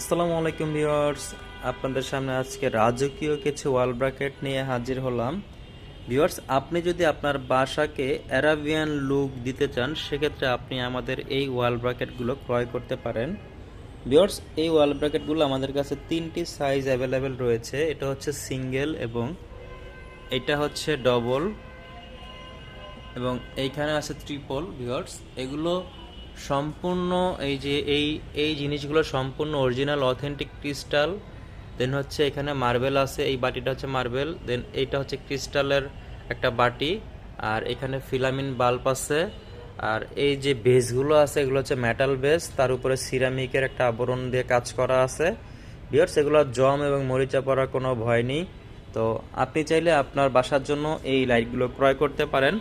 আসসালামু আলাইকুম ভিউয়ার্স, আপনাদের সামনে আজকে রাজকীয় কিছু ওয়াল ব্র্যাকেট নিয়ে হাজির হলাম। ভিউয়ার্স, আপনি যদি আপনার বাসাকে অ্যারাবিয়ান লুক দিতে চান, সেক্ষেত্রে আপনি আমাদের এই ওয়াল ব্র্যাকেটগুলো ক্রয় করতে পারেন। ভিউয়ার্স, এই ওয়াল ব্র্যাকেটগুলো আমাদের কাছে তিনটি সাইজ অ্যাভেলেবেল রয়েছে। এটা হচ্ছে সিঙ্গেল এবং এটা হচ্ছে ডবল এবং এইখানে আছে ট্রিপল ভিউয়ার্স, এগুলো সম্পূর্ণ এই যে এই এই জিনিসগুলো সম্পূর্ণ অরিজিনাল অথেন্টিক ক্রিস্টাল দেন হচ্ছে এখানে মার্বেল আছে, এই বাটিটা হচ্ছে মার্বেল দেন এইটা হচ্ছে ক্রিস্টালের একটা বাটি, আর এখানে ফিলামিন বাল্ব আছে, আর এই যে বেসগুলো আছে, এগুলো হচ্ছে মেটাল বেস, তার উপরে সিরামিকের একটা আবরণ দিয়ে কাজ করা আছে। বিয়ার্স এগুলো জম এবং মরিচা পড়ার কোনো ভয় নেই। তো আপনি চাইলে আপনার বাসার জন্য এই লাইটগুলো ক্রয় করতে পারেন।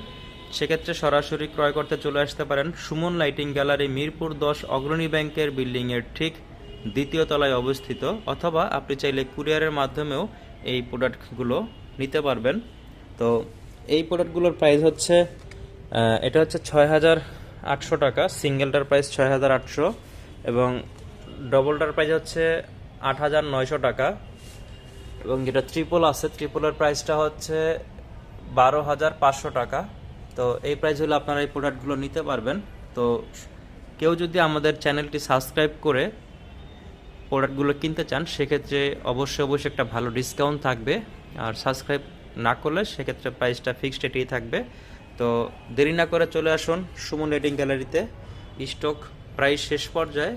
সেক্ষেত্রে সরাসরি ক্রয় করতে চলে আসতে পারেন সুমন লাইটিং গ্যালারি, মিরপুর দশ অগ্রণী ব্যাংকের বিল্ডিংয়ের ঠিক দ্বিতীয় তলায় অবস্থিত, অথবা আপনি চাইলে কুরিয়ারের মাধ্যমেও এই প্রোডাক্টগুলো নিতে পারবেন। তো এই প্রোডাক্টগুলোর প্রাইস হচ্ছে এটা হচ্ছে ছয় হাজার আটশো টাকা, সিঙ্গেলটার প্রাইস ছয় হাজার আটশো এবং ডবলটার প্রাইস হচ্ছে আট হাজার নয়শো টাকা এবং যেটা ট্রিপল আছে ট্রিপলের প্রাইসটা হচ্ছে বারো হাজার পাঁচশো টাকা। তো এই প্রাইস হলে আপনারা এই প্রোডাক্টগুলো নিতে পারবেন। তো কেউ যদি আমাদের চ্যানেলটি সাবস্ক্রাইব করে প্রোডাক্টগুলো কিনতে চান, সেক্ষেত্রে অবশ্যই অবশ্যই একটা ভালো ডিসকাউন্ট থাকবে। আর সাবস্ক্রাইব না করলে সেক্ষেত্রে প্রাইসটা ফিক্সড এটিই থাকবে। তো দেরি না করে চলে আসুন সুমন রেটিং গ্যালারিতে স্টক প্রাইস শেষ পর্যায়ে।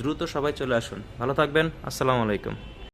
দ্রুত সবাই চলে আসুন। ভালো থাকবেন। আসসালামু আলাইকুম।